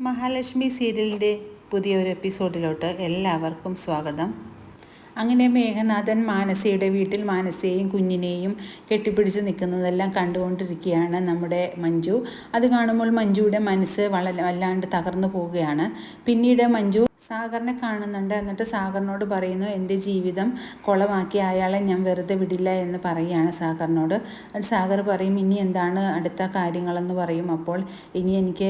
മഹാലക്ഷ്മി സീരിയലിന്റെ പുതിയൊരു എപ്പിസോഡിലോട്ട് എല്ലാവർക്കും സ്വാഗതം. അങ്ങനെ മേഘനാഥൻ മാനസയുടെ വീട്ടിൽ മാനസയെയും കുഞ്ഞിനെയും കെട്ടിപ്പിടിച്ച് നിൽക്കുന്നതെല്ലാം കണ്ടുകൊണ്ടിരിക്കുകയാണ് നമ്മുടെ മഞ്ജു. അത് കാണുമ്പോൾ മഞ്ജുവിടെ മനസ്സ് വളരെ വല്ലാണ്ട് തകർന്നു പോവുകയാണ്. പിന്നീട് മഞ്ജു സാഗറിനെ കാണുന്നുണ്ട്. എന്നിട്ട് സാഗറിനോട് പറയുന്നു എന്റെ ജീവിതം കുളമാക്കി അയാളെ ഞാൻ വെറുതെ വിടില്ല എന്ന് പറയുകയാണ് സാഗറിനോട്. സാഗർ പറയും ഇനി എന്താണ് അടുത്ത കാര്യങ്ങളെന്ന് പറയും. അപ്പോൾ ഇനി എനിക്ക്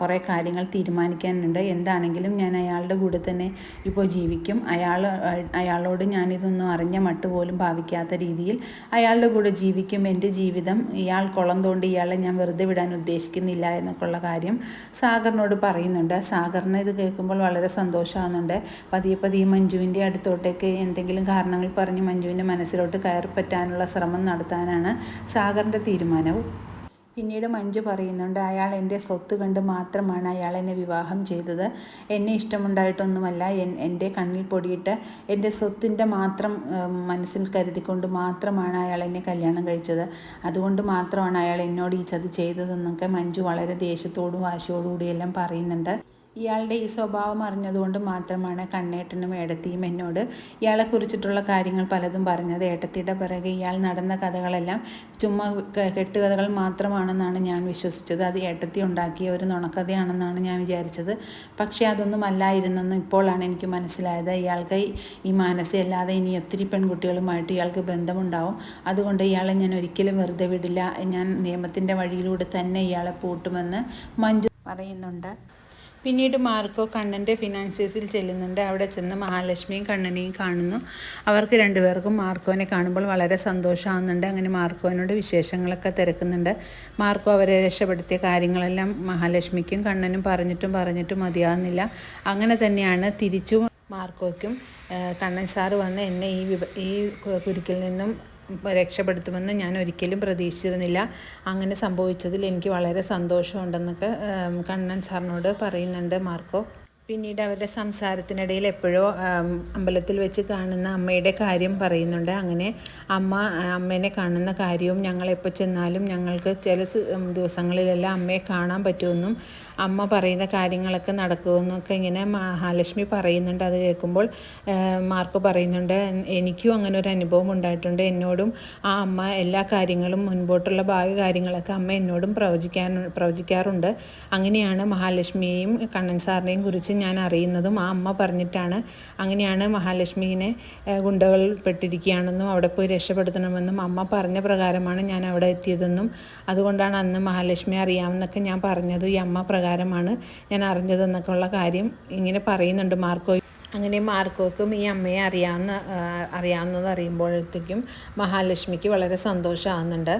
കുറേ കാര്യങ്ങൾ തീരുമാനിക്കാനുണ്ട്. എന്താണെങ്കിലും ഞാൻ അയാളുടെ കൂടെ തന്നെ ഇപ്പോൾ ജീവിക്കും. അയാൾ അയാളോട് ഞാനിതൊന്നും അറിഞ്ഞ മട്ട് പോലും ഭാവിക്കാത്ത രീതിയിൽ അയാളുടെ കൂടെ ജീവിക്കും. എന്റെ ജീവിതം ഇയാൾ കുളം തോണ്ടി ഇയാളെ ഞാൻ വെറുതെ വിടാൻ ഉദ്ദേശിക്കുന്നില്ല എന്നൊക്കെയുള്ള കാര്യം സാഗറിനോട് പറയുന്നുണ്ട്. സാഗറിന് ഇത് കേൾക്കുമ്പോൾ വളരെ സന്തോഷമാകുന്നുണ്ട്. പതിയെ പതിയെ മഞ്ജുവിന്റെ അടുത്തോട്ടേക്ക് എന്തെങ്കിലും കാരണങ്ങൾ പറഞ്ഞ് മഞ്ജുവിന്റെ മനസ്സിലോട്ട് കയറി പറ്റാനുള്ള ശ്രമം നടത്താനാണ് സാഗറിന്റെ തീരുമാനവും. പിന്നീട് മഞ്ജു പറയുന്നുണ്ട് അയാൾ എന്റെ സ്വത്ത് കണ്ട് മാത്രമാണ് അയാൾ എന്നെ വിവാഹം ചെയ്തത്. എന്നെ ഇഷ്ടമുണ്ടായിട്ടൊന്നുമല്ല. എന്റെ കണ്ണിൽ പൊടിയിട്ട് എന്റെ സ്വത്തിന്റെ മാത്രം മനസ്സിൽ കരുതിക്കൊണ്ട് മാത്രമാണ് അയാൾ എന്നെ കല്യാണം കഴിച്ചത്. അതുകൊണ്ട് മാത്രമാണ് അയാൾ എന്നോട് ഈ ചതി ചെയ്തതെന്നൊക്കെ മഞ്ജു വളരെ ദേഷ്യത്തോടും വാശിയോടുകൂടിയെല്ലാം പറയുന്നുണ്ട്. ഇയാളുടെ ഈ സ്വഭാവം അറിഞ്ഞതുകൊണ്ട് മാത്രമാണ് കണ്ണേട്ടനും ഏടത്തിയും എന്നോട് ഇയാളെ കുറിച്ചിട്ടുള്ള കാര്യങ്ങൾ പലതും പറഞ്ഞത്. ഏട്ടത്തിയുടെ പിറകെ ഇയാൾ നടന്ന കഥകളെല്ലാം ചുമ്മാ കെട്ടുകഥകൾ മാത്രമാണെന്നാണ് ഞാൻ വിശ്വസിച്ചത്. അത് ഏട്ടത്തി ഉണ്ടാക്കിയ ഒരു നുണക്കഥയാണെന്നാണ് ഞാൻ വിചാരിച്ചത്. പക്ഷേ അതൊന്നും അല്ലായിരുന്നെന്ന് ഇപ്പോഴാണ് എനിക്ക് മനസ്സിലായത്. ഇയാൾക്ക് ഈ മാനസയല്ലാതെ ഇനി ഒത്തിരി പെൺകുട്ടികളുമായിട്ട് ഇയാൾക്ക് ബന്ധമുണ്ടാവും. അതുകൊണ്ട് ഇയാളെ ഞാൻ ഒരിക്കലും വെറുതെ വിടില്ല. ഞാൻ നിയമത്തിന്റെ വഴിയിലൂടെ തന്നെ ഇയാളെ പൂട്ടുമെന്ന് മഞ്ജു പറയുന്നുണ്ട്. പിന്നീട് മാർക്കോ കണ്ണന്റെ ഫിനാൻഷ്യസിൽ ചെല്ലുന്നുണ്ട്. അവിടെ ചെന്ന് മഹാലക്ഷ്മിയും കണ്ണനെയും കാണുന്നു. അവർക്ക് രണ്ടുപേർക്കും മാർക്കോനെ കാണുമ്പോൾ വളരെ സന്തോഷമാകുന്നുണ്ട് അങ്ങനെ മാർക്കോനോട് വിശേഷങ്ങളൊക്കെ തിരക്കുന്നുണ്ട്. മാർക്കോ അവരെ രക്ഷപ്പെടുത്തിയ കാര്യങ്ങളെല്ലാം മഹാലക്ഷ്മിക്കും കണ്ണനും പറഞ്ഞിട്ടും പറഞ്ഞിട്ടും മതിയാകുന്നില്ല അങ്ങനെ തന്നെയാണ് തിരിച്ചു മാർക്കോയ്ക്കും കണ്ണൻ സാറ് വന്ന് എന്നെ ഈ ഈ കുരുക്കിൽ നിന്നും രക്ഷപ്പെടുത്തുമെന്ന് ഞാൻ ഒരിക്കലും പ്രതീക്ഷിച്ചിരുന്നില്ല. അങ്ങനെ സംഭവിച്ചതിൽ എനിക്ക് വളരെ സന്തോഷമുണ്ടെന്നൊക്കെ കണ്ണൻ സാറിനോട് പറയുന്നുണ്ട് മാർക്കോ. പിന്നീട് അവരുടെ സംസാരത്തിനിടയിൽ എപ്പോഴോ അമ്പലത്തിൽ വെച്ച് കാണുന്ന അമ്മയുടെ കാര്യം പറയുന്നുണ്ട്. അങ്ങനെ അമ്മ അമ്മേനെ കാണുന്ന കാര്യവും ഞങ്ങൾ എപ്പോൾ ചെന്നാലും ഞങ്ങൾക്ക് ചില ദിവസങ്ങളിലെല്ലാം അമ്മയെ കാണാൻ പറ്റുമെന്നും അമ്മ പറയുന്ന കാര്യങ്ങളൊക്കെ നടക്കുമെന്നൊക്കെ ഇങ്ങനെ മഹാലക്ഷ്മി പറയുന്നുണ്ട്. അത് കേൾക്കുമ്പോൾ മാർക്ക് പറയുന്നുണ്ട് എനിക്കും അങ്ങനെ ഒരു അനുഭവം ഉണ്ടായിട്ടുണ്ട്. എന്നോടും ആ അമ്മ എല്ലാ കാര്യങ്ങളും മുൻപോട്ടുള്ള ഭാവി കാര്യങ്ങളൊക്കെ അമ്മ എന്നോടും പ്രവചിക്കാൻ പ്രവചിക്കാറുണ്ട്. അങ്ങനെയാണ് മഹാലക്ഷ്മിയെയും കണ്ണൻ സാറിനെയും കുറിച്ച് ഞാൻ അറിയുന്നതും. ആ അമ്മ പറഞ്ഞിട്ടാണ് അങ്ങനെയാണ് മഹാലക്ഷ്മിയെ ഗുണ്ടകൾ പെട്ടിരിക്കുകയാണെന്നും അവിടെ പോയി രക്ഷപ്പെടുത്തണമെന്നും അമ്മ പറഞ്ഞ പ്രകാരമാണ് ഞാൻ അവിടെ എത്തിയതെന്നും. അതുകൊണ്ടാണ് അന്ന് മഹാലക്ഷ്മി അറിയാമെന്നൊക്കെ ഞാൻ പറഞ്ഞത് ഈ അമ്മ പ്രകാരമാണ് ഞാൻ അറിഞ്ഞതെന്നൊക്കെ ഉള്ള കാര്യം ഇങ്ങനെ പറയുന്നുണ്ട് മാർക്കോ. അങ്ങനെ മാർക്കോക്കും ഈ അമ്മയെ അറിയാവുന്ന അറിയാവുന്നത് അറിയുമ്പോഴത്തേക്കും മഹാലക്ഷ്മിക്ക് വളരെ സന്തോഷമാകുന്നുണ്ട്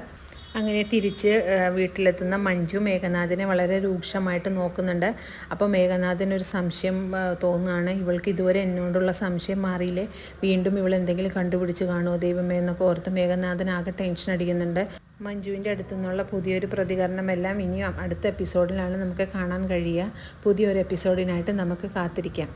അങ്ങനെ തിരിച്ച് വീട്ടിലെത്തുന്ന മഞ്ജു മേഘനാഥിനെ വളരെ രൂക്ഷമായിട്ട് നോക്കുന്നുണ്ട്. അപ്പോൾ മേഘനാഥിനൊരു സംശയം തോന്നുകയാണ് ഇവൾക്ക് ഇതുവരെ എന്നോടുള്ള സംശയം മാറിയില്ലേ? വീണ്ടും ഇവൾ എന്തെങ്കിലും കണ്ടുപിടിച്ച് കാണുമോ ദൈവമേ? എന്നൊക്കെ ഓർത്ത് മേഘനാഥൻ ആകെ ടെൻഷൻ അടിക്കുന്നുണ്ട്. മഞ്ജുവിന്റെ അടുത്തു നിന്നുള്ള പുതിയൊരു പ്രതികരണമെല്ലാം ഇനിയും അടുത്ത എപ്പിസോഡിലാണ് നമുക്ക് കാണാൻ കഴിയുക. പുതിയൊരു എപ്പിസോഡിനായിട്ട് നമുക്ക് കാത്തിരിക്കാം.